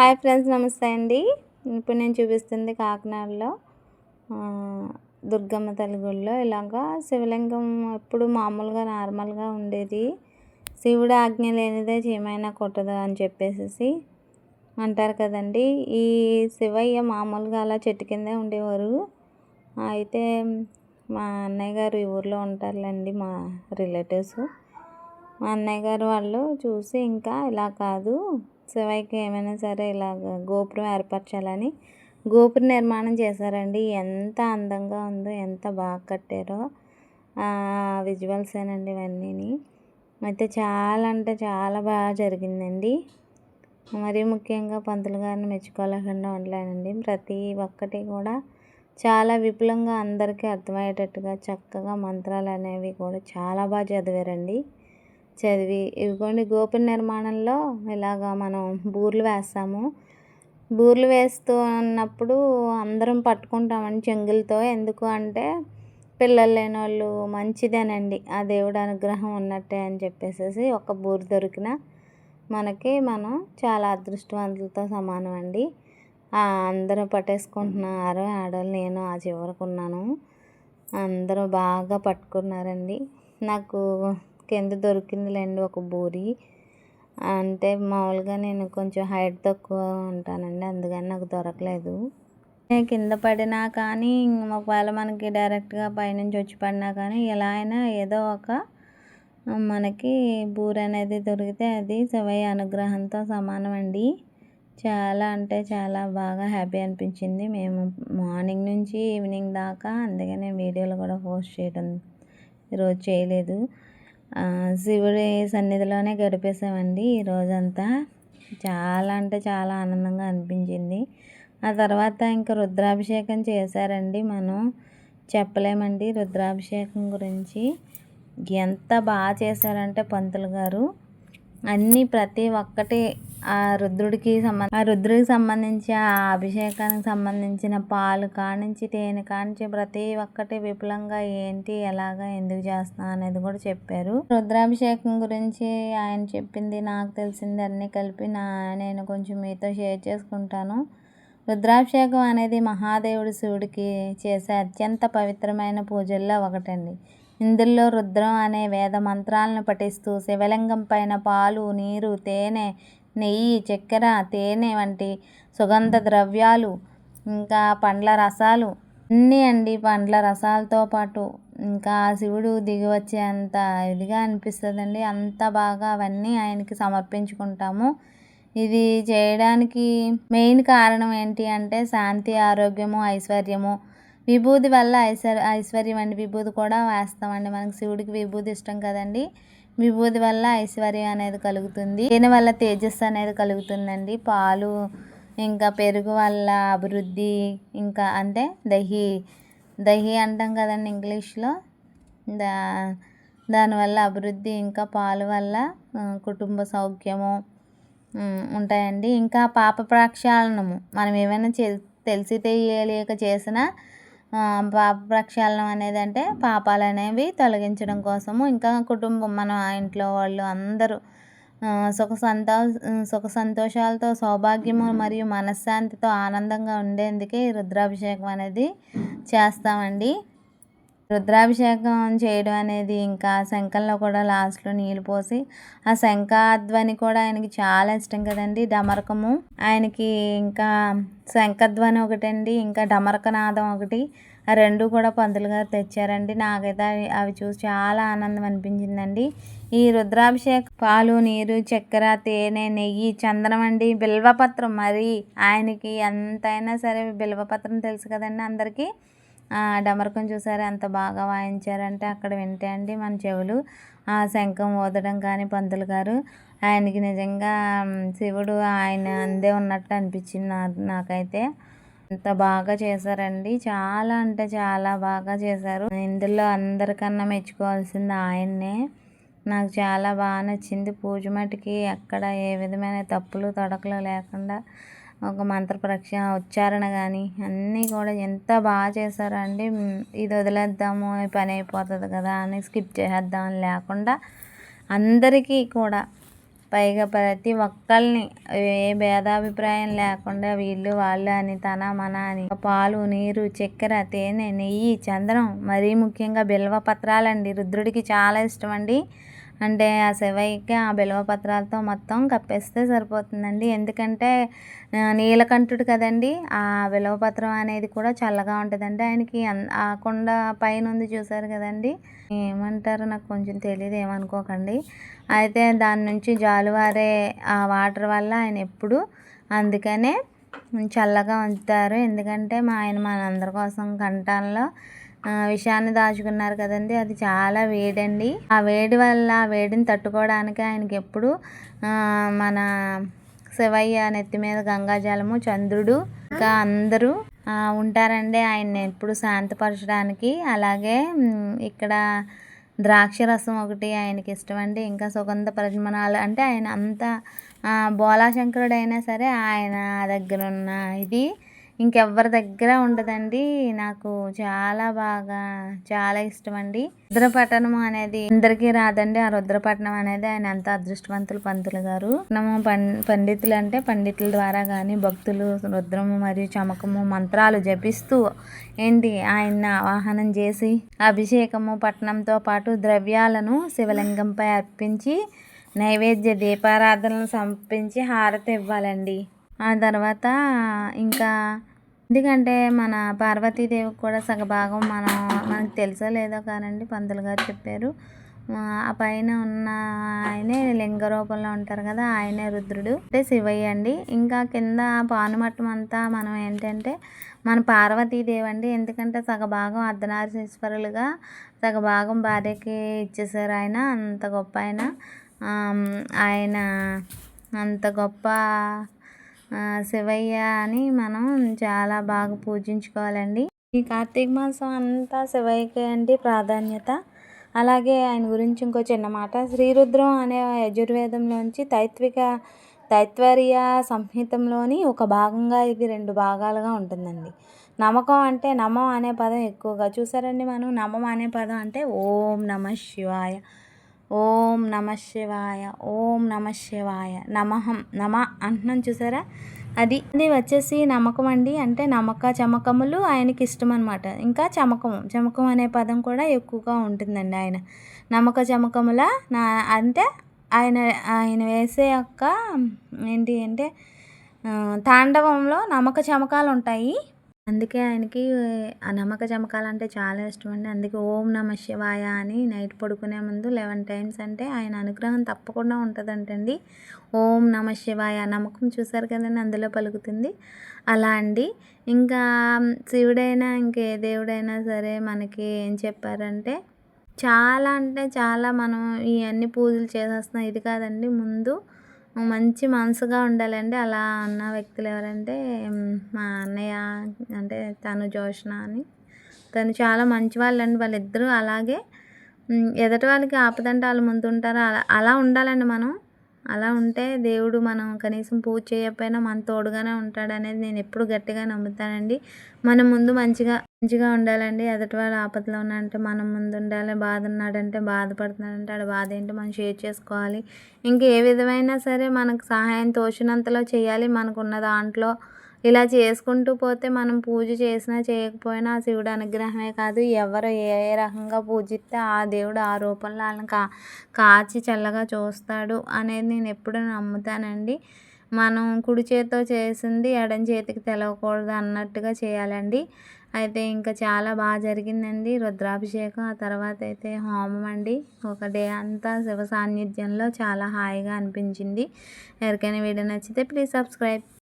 Hi friends నమస్తే అండి. ఇప్పుడు నేను చూపిస్తుంది కాకినాడలో దుర్గమ్మ తల్లి గుడిలో ఇలాగా శివలింగం ఎప్పుడు మామూలుగా నార్మల్గా ఉండేది. శివుడు ఆజ్ఞ లేనిదే చీమైనా కొట్టదు అని చెప్పేసి అంటారు కదండి. ఈ శివయ్య మామూలుగా అలా చెట్టు కిందే ఉండేవారు. అయితే మా అన్నయ్య గారు ఈ ఊర్లో ఉంటారులేండి మా రిలేటివ్స్. మా అన్నయ్య గారు వాళ్ళు చూసి ఇంకా ఇలా కాదు శివయ్యకి ఏమైనా సరే ఇలాగ గోపురం ఏర్పరచాలని గోపుర నిర్మాణం చేశారండి. ఎంత అందంగా ఉందో ఎంత బాగా కట్టారో విజువల్సేనండి ఇవన్నీ అయితే చాలా అంటే చాలా బాగా జరిగిందండి. మరీ ముఖ్యంగా పంతులు గారిని మెచ్చుకోలేకుండా ఉండలేనండి. ప్రతి ఒక్కటి కూడా చాలా విపులంగా అందరికీ అర్థమయ్యేటట్టుగా చక్కగా మంత్రాలు అనేవి కూడా చాలా బాగా చదివారండి. చదివి ఇవిగోండి గోపుర నిర్మాణంలో ఇలాగా మనం బూర్లు వేస్తాము. బూర్లు వేస్తూ ఉన్నప్పుడు అందరం పట్టుకుంటామండి చెంగులతో. ఎందుకు అంటే పిల్లలు లేని వాళ్ళు మంచిదేనండి. ఆ దేవుడు అనుగ్రహం ఉన్నట్టే అని చెప్పేసి ఒక బూరు దొరికిన మనకి మనం చాలా అదృష్టవంతులతో సమానం అండి అందరూ పట్టేసుకుంటున్నారు. ఆడవాళ్ళు నేను ఆ చివరకు ఉన్నాను. అందరూ బాగా పట్టుకున్నారండి. నాకు కింద దొరికిందిలేండి ఒక బూరి? అంటే మామూలుగా నేను కొంచెం హైట్ తక్కువ ఉంటానండి అందుకని నాకు దొరకలేదు. నేను కింద పడినా కానీ ఒకవేళ మనకి డైరెక్ట్గా పైనుంచి వచ్చి పడినా కానీ ఎలా అయినా ఏదో ఒక మనకి బూరి అనేది దొరికితే అది శివయ్య అనుగ్రహంతో సమానం అండి చాలా అంటే చాలా బాగా హ్యాపీ అనిపించింది. మేము మార్నింగ్ నుంచి ఈవినింగ్ దాకా అందుకనే వీడియోలు కూడా పోస్ట్ చేయడం ఈరోజు చేయలేదు. శివుడి సన్నిధిలోనే గడిపేసామండి ఈ రోజంతా. చాలా అంటే చాలా ఆనందంగా అనిపించింది. ఆ తర్వాత ఇంకా రుద్రాభిషేకం చేశారండి మనం. చెప్పలేమండి రుద్రాభిషేకం గురించి. ఎంత బాగా చేశారంటే పంతులు గారు. అన్నీ ప్రతి ఒక్కటి ఆ రుద్రుడికి సంబంధ ఆ రుద్రుడికి సంబంధించి ఆ అభిషేకానికి సంబంధించిన పాలు కానించి తేనె కానించి ప్రతి ఒక్కటి విపులంగా ఏంటి ఎలాగా ఎందుకు చేస్తున్నా అనేది కూడా చెప్పారు. రుద్రాభిషేకం గురించి ఆయన చెప్పింది నాకు తెలిసింది అన్నీ కలిపి నా నేను కొంచెం మీతో షేర్ చేసుకుంటాను. రుద్రాభిషేకం అనేది మహాదేవుడు శివుడికి చేసే అత్యంత పవిత్రమైన పూజల్లో ఒకటండి. ఇందులో రుద్రం అనే వేద మంత్రాలను పఠిస్తూ శివలింగం పైన పాలు నీరు తేనె నెయ్యి చక్కెర తేనె వంటి సుగంధ ద్రవ్యాలు ఇంకా పండ్ల రసాలు అన్నీ అండి పండ్ల రసాలతో పాటు. ఇంకా శివుడు దిగి వచ్చేంత ఇదిగా అనిపిస్తుందండి. అంత బాగా అవన్నీ ఆయనకి సమర్పించుకుంటాము. ఇది చేయడానికి మెయిన్ కారణం ఏంటి అంటే శాంతి ఆరోగ్యము ఐశ్వర్యము విభూది వల్ల ఐశ్వర్య ఐశ్వర్యం అండి. విభూది కూడా వేస్తామండి. మనకి శివుడికి విభూది ఇష్టం కదండి. విభూది వల్ల ఐశ్వర్యం అనేది కలుగుతుంది. దీనివల్ల తేజస్సు అనేది కలుగుతుందండి. పాలు ఇంకా పెరుగు వల్ల అభివృద్ధి ఇంకా అంటే దహి దహి అంటాం కదండి ఇంగ్లీష్లో. దా దానివల్ల అభివృద్ధి ఇంకా పాలు వల్ల కుటుంబ సౌఖ్యము ఉంటాయండి. ఇంకా పాప ప్రక్షాళనము మనం ఏమైనా తెలిసి తెలియలేక చేసిన పాప ప్రక్షాళనం అనేది అంటే పాపాలు అనేవి తొలగించడం కోసము. ఇంకా కుటుంబం మన ఇంట్లో వాళ్ళు అందరూ సుఖ సంతో సుఖ సంతోషాలతో సౌభాగ్యము మరియు మనశ్శాంతితో ఆనందంగా ఉండేందుకే రుద్రాభిషేకం అనేది చేస్తామండి. రుద్రాభిషేకం చేయడం అనేది ఇంకా శంఖంలో కూడా లాస్ట్లో నీళ్ళు పోసి ఆ శంఖధ్వని కూడా ఆయనకి చాలా ఇష్టం కదండి డమరకము. ఆయనకి ఇంకా శంఖధ్వని ఒకటండి ఇంకా డమరకనాదం ఒకటి ఆ రెండు కూడా పంతులు గారు తెచ్చారండి. నాకైతే అవి చూసి చాలా ఆనందం అనిపించిందండి. ఈ రుద్రాభిషేక్ పాలు నీరు చక్కెర తేనె నెయ్యి చందనం అండి బిల్వపత్రం. మరి ఆయనకి ఎంతైనా సరే బిల్వపత్రం తెలుసు కదండి అందరికీ. డమరకం చూసారా? ఎంత బాగా వాయించారంటే అక్కడ వింటే అండి మన చెవులు. ఆ శంఖం ఊదడం కానీ పంతులు గారు ఆయనకి నిజంగా శివుడు ఆయన అందే ఉన్నట్టు అనిపించింది నాకైతే. ఎంత బాగా చేశారండి. చాలా అంటే చాలా బాగా చేశారు. ఇందులో అందరికన్నా మెచ్చుకోవాల్సింది ఆయన్నే. నాకు చాలా బాగా నచ్చింది. పూజ మటుకి ఎక్కడ ఏ విధమైన తప్పులు తొడకలు లేకుండా ఒక మంత్ర ప్రక్ష ఉచ్చారణ కానీ అన్నీ కూడా ఎంత బాగా చేశారండి. ఇది వదిలేద్దాము పని అయిపోతుంది కదా అని స్కిప్ చేసేద్దామని లేకుండా అందరికీ కూడా పైగా ప్రతి ఒక్కరిని ఏ భేదాభిప్రాయం లేకుండా వీళ్ళు వాళ్ళు అని తన మన అని పాలు నీరు చక్కెర తేనె నెయ్యి చందనం మరీ ముఖ్యంగా బిల్వ పత్రాలండి. రుద్రుడికి చాలా ఇష్టం అండి. అంటే ఆ సెవైకి ఆ బిల్వ పత్రాలతో మొత్తం కప్పేస్తే సరిపోతుందండి. ఎందుకంటే నీలకంఠుడు కదండి ఆ బిల్వ పత్రం అనేది కూడా చల్లగా ఉంటుందండి. ఆయనకి ఆ కొండ పైన ఉంది చూసారు కదండి. ఏమంటారు నాకు కొంచెం తెలియదు ఏమనుకోకండి. అయితే దాని నుంచి జాలువారే ఆ వాటర్ వల్ల ఆయన ఎప్పుడు అందుకనే చల్లగా ఉంచుతారు. ఎందుకంటే మా ఆయన మనందరి కోసం కంటాల్లో విషయాన్ని దాచుకున్నారు కదండి. అది చాలా వేడండి. ఆ వేడి వల్ల ఆ వేడిని తట్టుకోవడానికి ఆయనకి ఎప్పుడు మన శివయ్య నెత్తి మీద గంగాజలము చంద్రుడు ఇంకా అందరూ ఉంటారండి ఆయన్ని ఎప్పుడు శాంతపరచడానికి. అలాగే ఇక్కడ ద్రాక్ష రసం ఒకటి ఆయనకి ఇష్టం అండి ఇంకా సుగంధ పరిమళాలు అంటే ఆయన అంత బోలాశంకరుడు అయినా సరే ఆయన దగ్గర ఉన్న ఇది. ఇంకెవ్వరి దగ్గర ఉండదండి. నాకు చాలా బాగా చాలా ఇష్టం అండి రుద్రపట్టణం అనేది అందరికీ రాదండి. ఆ రుద్రపట్నం అనేది ఆయన అంత అదృష్టవంతులు పంతులు గారు. మనము పండితులు అంటే పండితుల ద్వారా కానీ భక్తులు రుద్రము మరియు చమకము మంత్రాలు జపిస్తూ ఏంటి ఆయన ఆవాహనం చేసి అభిషేకము పట్టణంతో పాటు ద్రవ్యాలను శివలింగంపై అర్పించి నైవేద్య దీపారాధనలు సమర్పించి హారతి ఇవ్వాలండి. ఆ తర్వాత ఇంకా ఎందుకంటే మన పార్వతీదేవికి కూడా సగభాగం మనం మనకు తెలుసో లేదో కానండి పంతులు గారు చెప్పారు. ఆ పైన ఉన్న ఆయనే లింగ రూపంలో ఉంటారు కదా ఆయనే రుద్రుడు. అంటే శివయ్య అండి. ఇంకా కింద పానుమట్టం అంతా మనం ఏంటంటే మన పార్వతీదేవి అండి. ఎందుకంటే సగభాగం అర్ధనారీశ్వరులుగా సగభాగం భార్యకి ఇచ్చేసారు ఆయన అంత గొప్ప ఆయన. ఆయన అంత గొప్ప శివయ్య అని మనం చాలా బాగా పూజించుకోవాలండి. ఈ కార్తీక మాసం అంతా శివయ్యకే అండి ప్రాధాన్యత. అలాగే ఆయన గురించి ఇంకో చిన్న మాట. శ్రీరుద్రం అనే యజుర్వేదంలోంచి తైత్విక తైత్వర్య సంహితంలోని ఒక భాగంగా ఇది రెండు భాగాలుగా ఉంటుందండి. నమ్మకం అంటే నమం అనే పదం ఎక్కువగా చూసారండి మనం? నమం అనే పదం అంటే ఓం నమ శివాయ. ఓం నమ శివాయ ఓం నమ శివాయ నమహం నమ అంటున్నాం చూసారా? అది అది వచ్చేసి నమ్మకం అండి. అంటే నమ్మక చమకములు ఆయనకి ఇష్టం అనమాట ఇంకా చమకం చమకం అనే పదం కూడా ఎక్కువగా ఉంటుందండి ఆయన. నమ్మక చమకముల నా అంటే ఆయన ఆయన వేసే యొక్క ఏంటి అంటే తాండవంలో నమ్మక చమకాలు ఉంటాయి అందుకే ఆయనకి ఆ నమ్మక చమకాలంటే చాలా ఇష్టం అండి అందుకే ఓం నమ శివాయ అని నైట్ పడుకునే ముందు లెవెన్ టైమ్స్ అంటే ఆయన అనుగ్రహం తప్పకుండా ఉంటుందంటండి. ఓం నమ శివాయ నమ్మకం చూసారు కదండి అందులో పలుకుతుంది. అలా అండి. ఇంకా శివుడైనా ఇంకే దేవుడైనా సరే మనకి ఏం చెప్పారంటే చాలా అంటే చాలా మనం ఇవన్నీ పూజలు చేసేస్తున్నాం. ఇది కాదండి ముందు మంచి మనసుగా ఉండాలండి. అలా అన్న వ్యక్తులు ఎవరంటే మా అన్నయ్య అంటే తను జోష్న అని. తను చాలా మంచి వాళ్ళండి. వాళ్ళిద్దరూ అలాగే ఎదుటి వాళ్ళకి ఆపదంటే వాళ్ళు ముందు ఉంటారు అలా అలా ఉండాలండి మనం. అలా ఉంటే దేవుడు మనం కనీసం పూజ చేయకపోయినా మన తోడుగానే ఉంటాడనేది నేను ఎప్పుడు గట్టిగా నమ్ముతానండి. మనం ముందు మంచిగా మంచిగా ఉండాలండి. ఎదుటి వాళ్ళు ఆపదలో ఉన్నాడంటే మనం ముందు ఉండాలి. బాధ ఉన్నాడంటే బాధపడుతున్నాడంటే ఆడ బాధ ఏంటో మనం షేర్ చేసుకోవాలి. ఇంక ఏ విధమైనా సరే మనకు సహాయం తోచినంతలో చేయాలి. మనకున్న దాంట్లో ఇలా చేసుకుంటూ పోతే మనం పూజ చేసినా చేయకపోయినా ఆ శివుడు అనుగ్రహమే కాదు. ఎవరు ఏ రకంగా పూజిస్తే ఆ దేవుడు ఆ రూపంలో వాళ్ళని కా కాచి చల్లగా చూస్తాడు అనేది నేను ఎప్పుడూ నమ్ముతానండి. మనం కుడి చేతితో చేసింది ఎడం చేతికి తెలవకూడదు అన్నట్టుగా చేయాలండి. అయితే ఇంకా చాలా బాగా జరిగిందండి. రుద్రాభిషేకం ఆ తర్వాత అయితే హోమం అండి. ఒక డే అంతా శివ సాన్నిధ్యంలో చాలా హాయిగా అనిపించింది. ఎవరికైనా వీడియో నచ్చితే ప్లీజ్ సబ్స్క్రైబ్